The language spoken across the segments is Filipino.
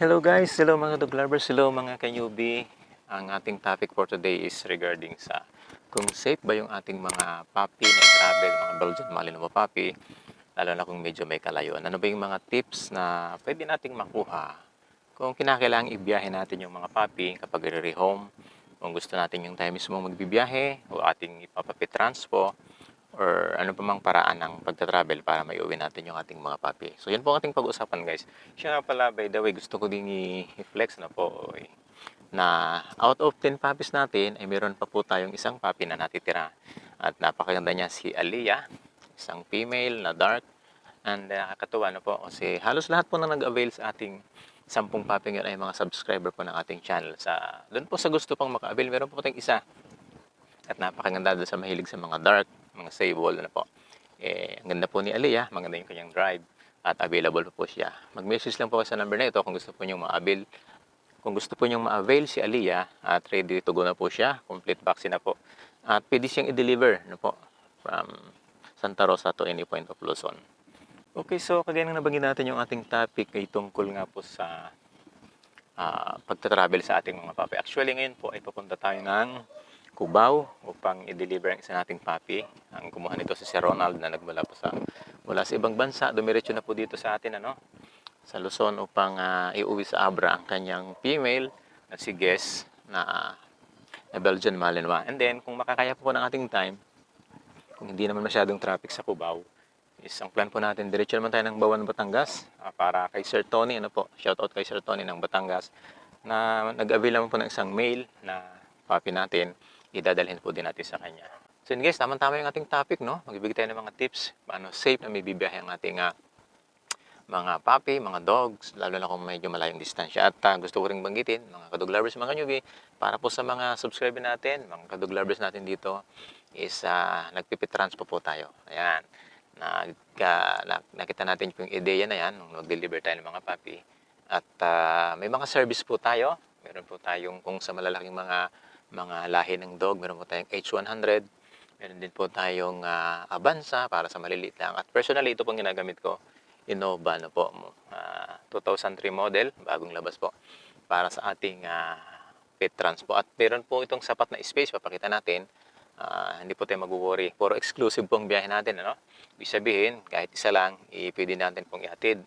Hello guys, hello mga dog lovers, hello mga kanyubi. Ang ating topic for today is regarding sa kung safe ba yung ating mga puppy na travel, mga Belgian Malinois puppy, lalo na kung medyo may kalayuan. Ano ba yung mga tips na pwede nating makuha kung kinakailangan ibiyahe natin yung mga puppy kapag re-home, kung gusto natin yung tayo mismo magbibiyahe o ating ipapapitranspo or ano pa mang paraan ng pagta-travel para may uwi natin yung ating mga puppy. So yan po ang ating pag-usapan guys. Siya nga pala by the way gusto ko din i-flex na po eh, na out of 10 puppies natin ay meron pa po tayong isang puppy na natitira. At napakaganda niya si Aliyah, isang female na dark and uh, nakakatuwa na po kasi halos lahat po na nag-avail sa ating sampung puppy ngayon ay mga subscriber po ng ating channel. Sa, doon po sa gusto pang maka-avail, meron po tayong isa at napakaganda doon sa mahilig sa mga dark, mga sable na po. Eh, ang ganda po ni Aliyah, maganda yung kanyang drive at available po, po siya. Mag-message lang po sa number na ito kung gusto po niyong ma-avail. Kung gusto po niyong ma-avail si Aliyah at ready to go na po siya, complete vaccine na po. At pwede siyang i-deliver na po from Santa Rosa to any point of Luzon. Okay, so kagaya ng nabanggit natin yung ating topic ay tungkol nga po sa ah, pagta-travel sa ating mga papi. Actually, ngayon po ay papunta tayo ng Cubao upang i-deliver isa nating papi. Ang kumuha nito si Sir Ronald na nagmula po sa mula sa ibang bansa. Dumiretso na po dito sa atin ano, sa Luzon upang ah, iuwi sa Abra ang kanyang female na si Guess na, na Belgian Malinois. And then, kung makakaya po ng ating time, kung hindi naman masyadong traffic sa Cubao, is ang plan po natin, diretso naman tayo ng Bawan, Batangas ah, para kay Sir Tony, ano po, shout out kay Sir Tony ng Batangas na nag-avail naman po ng isang mail na papi natin, idadalhin po din natin sa kanya. So guys, tama-tama yung ating topic, no? Magbibigay tayo ng mga tips, paano safe na may bibiyahe ang ating ah, mga puppy, mga dogs, lalo na kung medyo malayong distansya. At ah, gusto ko rin banggitin, mga kadog lovers, mga kanyubi, para po sa mga subscriber natin, mga kadog lovers natin dito, is uh, nagpipitranspo po tayo. Ayan. Nagka, na, nakita natin yung ideya na yan, nung nag-deliver tayo ng mga puppy. At ah, may mga service po tayo. Meron po tayong kung sa malalaking mga mga lahi ng dog, meron po tayong H100, meron din po tayong ah, Avanza para sa maliliit lang. At personally, ito pong ginagamit ko, Innova na po, ah, 2003 model, bagong labas po, para sa ating uh, pet transpo. At meron po itong sapat na space, papakita natin, Ah, hindi po tayo mag-worry. Puro exclusive po ang biyahe natin. Ano? Ibig sabihin, kahit isa lang, i- pwede natin pong ihatid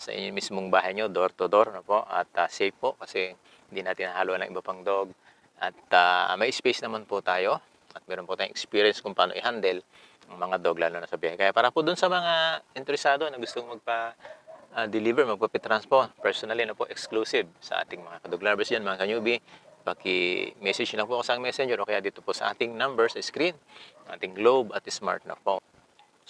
sa inyo mismong bahay nyo, door to door na po. At ah, safe po kasi hindi natin halo ng iba pang dog. At ah, may space naman po tayo. At meron po tayong experience kung paano i-handle ang mga dog lalo na sa biyahe. Kaya para po dun sa mga interesado na gustong magpa ah, deliver, magpapitranspo, personally na po exclusive sa ating mga kadog lovers yan, mga kanyubi. Paki-message lang po ako sa messenger o kaya dito po sa ating number sa screen, ating globe at smart na phone.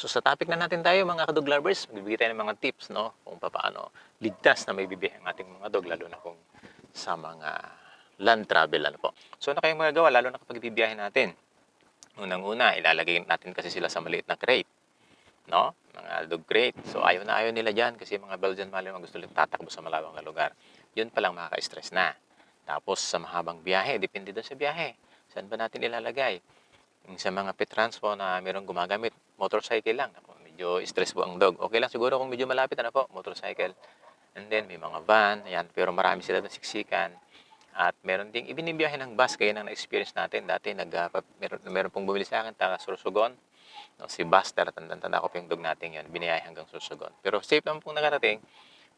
So sa topic na natin tayo mga kadog lovers, magbibigay tayo ng mga tips no kung paano ligtas na may bibigay ang ating mga dog lalo na kung sa mga land travel ano po. So ano kayong magagawa lalo na kapag ibibiyahe natin? Unang-una, ilalagay natin kasi sila sa maliit na crate. No? Mga dog crate. So ayaw na ayaw nila diyan kasi mga Belgian Malinois gusto lang tatakbo sa malawang na lugar. Yun pa lang makaka-stress na. Tapos sa mahabang biyahe, depende doon sa biyahe. Saan ba natin ilalagay? Sa mga pet transpo na mayroong gumagamit, motorcycle lang. Ako, medyo stress po ang dog. Okay lang siguro kung medyo malapit na po, motorcycle. And then may mga van, ayan, pero marami sila doon siksikan. At meron ding ibinibiyahe ng bus, kaya nang na-experience natin. Dati nag, uh, meron, meron pong bumili sa akin, taga Sorsogon. No, si Buster, tanda-tanda ko po yung dog natin yun, biniyahe hanggang Sorsogon. Pero safe naman pong nakarating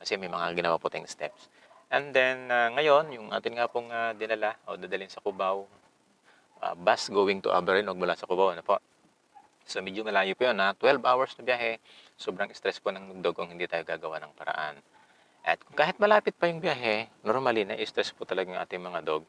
kasi may mga ginawa po tayong steps. And then, uh, ngayon, yung atin nga pong uh, dinala o dadalhin sa Cubao, uh, bus going to Aberin o mula sa Cubao, ano po. So, medyo malayo po yun, ha? 12 hours na biyahe. Sobrang stress po ng dog kung hindi tayo gagawa ng paraan. At kahit malapit pa yung biyahe, normally na-stress po talaga yung ating mga dog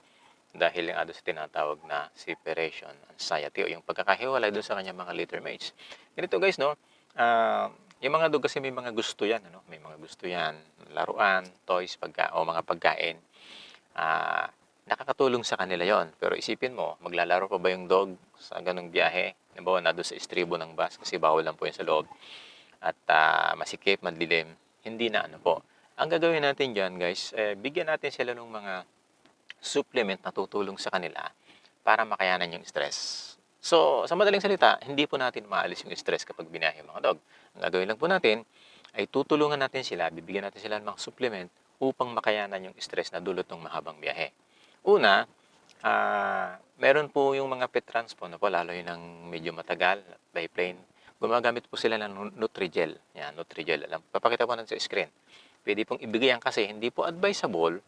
dahil yung ano sa tinatawag na separation anxiety o yung pagkakahiwalay doon sa kanyang mga litter mates. Ganito guys, no? Ah, yung mga dog kasi may mga gusto yan, ano? May mga gusto yan, laruan, toys, pagka o mga pagkain. Ah, nakakatulong sa kanila yon. Pero isipin mo, maglalaro pa ba yung dog sa ganung biyahe? Nabawa na doon sa estribo ng bus kasi bawal lang po yun sa loob. At ah, masikip, madilim. Hindi na ano po. Ang gagawin natin dyan guys, eh, bigyan natin sila ng mga supplement na tutulong sa kanila para makayanan yung stress. So, sa madaling salita, hindi po natin maalis yung stress kapag binahe yung mga dog. Ang gagawin lang po natin ay tutulungan natin sila, bibigyan natin sila ng mga supplement upang makayanan yung stress na dulot ng mahabang biyahe. Una, ah, meron po yung mga pet transport na po, lalo yun ng medyo matagal, by plane. Gumagamit po sila ng nu- Nutrijel. Yan, Nutrijel. Alam, papakita ko na sa screen. Pwede pong ibigay yan kasi hindi po advisable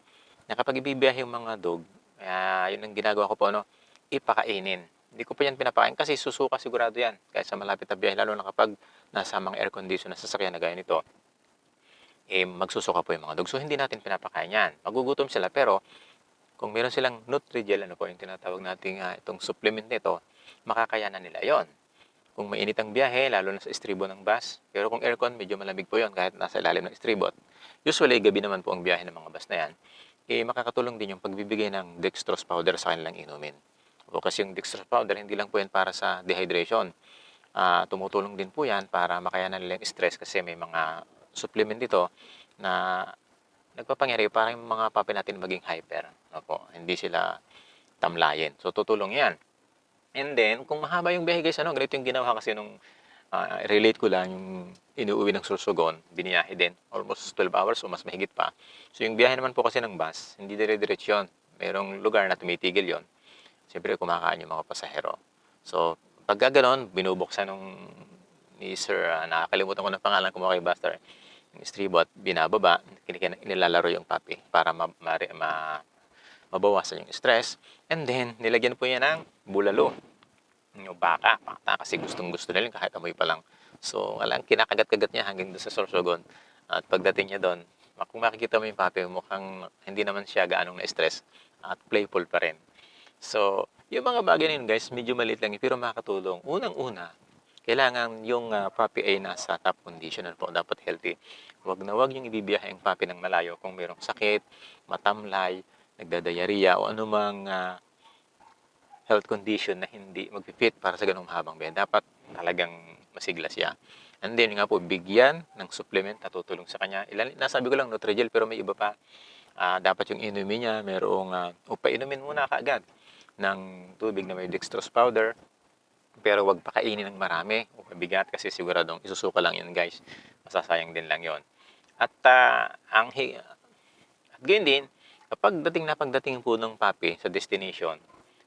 na kapag ibibiyahe yung mga dog, ah, yun ang ginagawa ko po, ano, ipakainin. Hindi ko pa yan pinapakain kasi susuka sigurado yan kahit sa malapit na biyahe, lalo na kapag nasa mga air condition na sasakyan na gaya nito eh, magsusuka po yung mga dog. So, hindi natin pinapakain yan. Magugutom sila, pero kung meron silang Nutrijel, ano po yung tinatawag nating ah, itong supplement nito, makakayanan nila yon. Kung mainit ang biyahe, lalo na sa estribo ng bus, pero kung aircon, medyo malamig po yon kahit nasa ilalim ng estribo. At Usually, gabi naman po ang biyahe ng mga bus na yan. Eh, makakatulong din yung pagbibigay ng dextrose powder sa kanilang inumin. O kasi yung dextrose powder, hindi lang po yan para sa dehydration. Ah, tumutulong din po yan para makayanan nila yung stress kasi may mga supplement dito na nagpapangyari para yung mga papi natin maging hyper. Opo, hindi sila tamlayin. So, tutulong yan. And then, kung mahaba yung biyahe guys, ano, ganito yung ginawa kasi nung ah, relate ko lang yung inuuwi ng Sursogon, biniyahe din, almost 12 hours o mas mahigit pa. So, yung biyahe naman po kasi ng bus, hindi dire-diretso yun. Merong lugar na tumitigil yon. Siyempre, kumakain yung mga pasahero. So, pagka ganon, binubuksan nung ni Sir, ah, nakakalimutan ko ng pangalan kung kay Buster, yung stribot, binababa, nilalaro yung puppy para ma, ma, ma- mabawasan yung stress. And then, nilagyan po yan ng bulalo. Yung baka, baka kasi gustong gusto nila kahit amoy pa lang. So, walang kinakagat-kagat niya hanggang doon sa Sorsogon. At pagdating niya doon, kung makikita mo yung puppy, mukhang hindi naman siya gaanong na-stress at playful pa rin. So, yung mga bagay na yun guys, medyo maliit lang yun, pero makakatulong. Unang-una, kailangan yung ah, puppy ay nasa top condition po, dapat healthy. Huwag na huwag yung ibibiyahe ang puppy ng malayo kung mayroong sakit, matamlay, nagdadayariya o anumang ah, health condition na hindi magpipit para sa ganung habang biyahe. Dapat talagang masigla siya. And then nga po, bigyan ng supplement na tutulong sa kanya. Ilan, nasabi ko lang Nutrijel pero may iba pa. Ah, dapat yung inumin niya, merong, uh, o painumin muna kaagad ng tubig na may dextrose powder. Pero wag pakainin ng marami o mabigat kasi siguradong isusuka lang yun guys. Masasayang din lang yon. At ah, ang hi- at gayon din, kapag dating na pagdating po ng papi sa destination,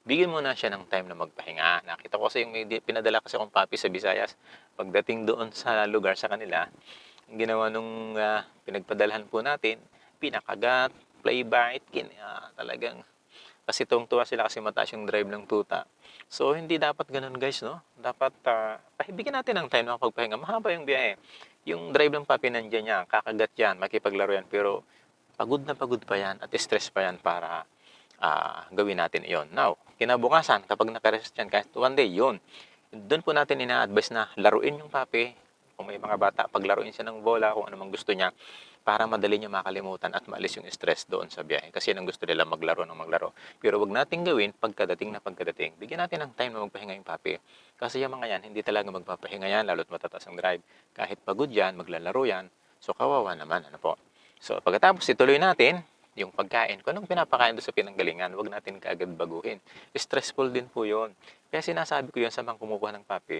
bigyan mo na siya ng time na magpahinga. Nakita ko kasi yung may pinadala kasi akong papi sa Visayas. Pagdating doon sa lugar sa kanila, ang ginawa nung ah, pinagpadalhan po natin, pinakagat, play bite, kin, ah, talagang kasi tuwang-tuwa sila kasi mataas yung drive ng tuta. So, hindi dapat ganun guys, no? Dapat, uh, pahibigyan natin ng time na pagpahinga. Mahaba yung biyahe. Yung drive ng papi nandiyan niya, kakagat yan, makipaglaro yan, pero pagod na pagod pa yan at stress pa yan para ah, gawin natin iyon. Now, kinabukasan, kapag nakarest yan, kahit one day, yun. Doon po natin ina-advise na laruin yung papi. Kung may mga bata, paglaruin siya ng bola, kung ano mang gusto niya, para madali niya makalimutan at maalis yung stress doon sa biyahe. Kasi yun ang gusto nila maglaro ng maglaro. Pero wag nating gawin pagkadating na pagkadating. Bigyan natin ng time na magpahinga yung papi. Kasi yung mga yan, hindi talaga magpapahinga yan, lalo't matataas ang drive. Kahit pagod yan, maglalaro yan. So kawawa naman, ano po. So pagkatapos ituloy natin, yung pagkain. Kung anong pinapakain doon sa pinanggalingan, wag natin kaagad baguhin. Stressful din po yun. Kaya sinasabi ko yun sa mga kumukuha ng papi,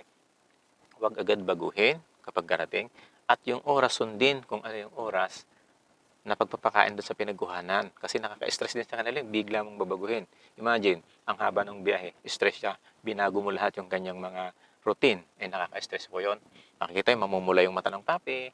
wag agad baguhin kapag garating. At yung oras sundin kung ano yung oras na pagpapakain doon sa pinagkuhanan. Kasi nakaka-stress din sa kanila, bigla mong babaguhin. Imagine, ang haba ng biyahe, stress siya, binago mo lahat yung kanyang mga routine, eh nakaka-stress po yun. Makikita yung mamumula yung mata ng papi,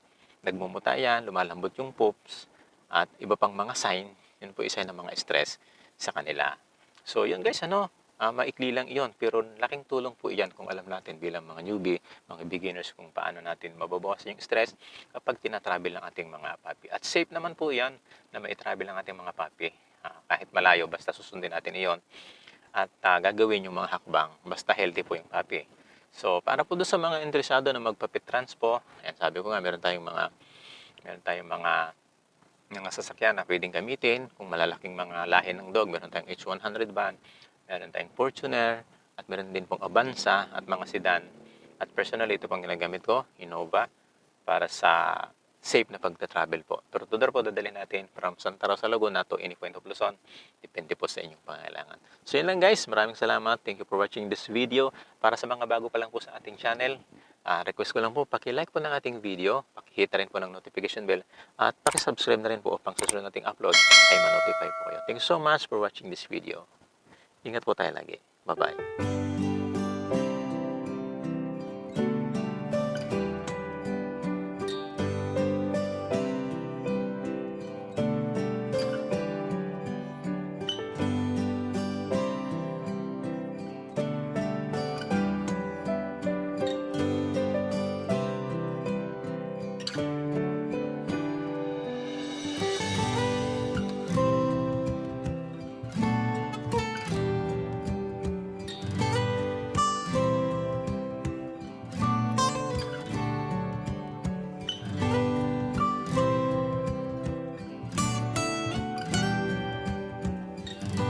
nagmumuta yan, lumalambot yung poops, at iba pang mga sign, yun po isa ng mga stress sa kanila. So yun guys, ano, ah, maikli lang iyon, pero laking tulong po iyan kung alam natin bilang mga newbie, mga beginners kung paano natin mababawasan yung stress kapag tinatravel ng ating mga papi. At safe naman po yan na maitravel ng ating mga papi. Ah, kahit malayo, basta susundin natin iyon. At ah, gagawin yung mga hakbang, basta healthy po yung papi. So, para po doon sa mga interesado na magpapit transpo, ayan, sabi ko nga, meron tayong mga meron tayong mga mga sasakyan na pwedeng gamitin. Kung malalaking mga lahi ng dog, meron tayong H100 van, meron tayong Fortuner, at meron din pong Avanza at mga sedan. At personally, ito pang ginagamit ko, Innova, para sa safe na pagta-travel po. To door po dadalhin natin from Santa Rosa, Laguna to any point of Luzon. Depende po sa inyong pangailangan. So yun lang guys, maraming salamat. Thank you for watching this video. Para sa mga bago pa lang po sa ating channel, Ah, request ko lang po, paki-like po ng ating video, paki-hit rin po ng notification bell, at paki-subscribe na rin po upang susunod nating upload ay ma-notify po kayo. Thank you so much for watching this video. Ingat po tayo lagi. Bye-bye.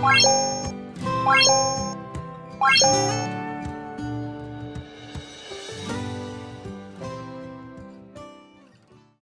Thank you.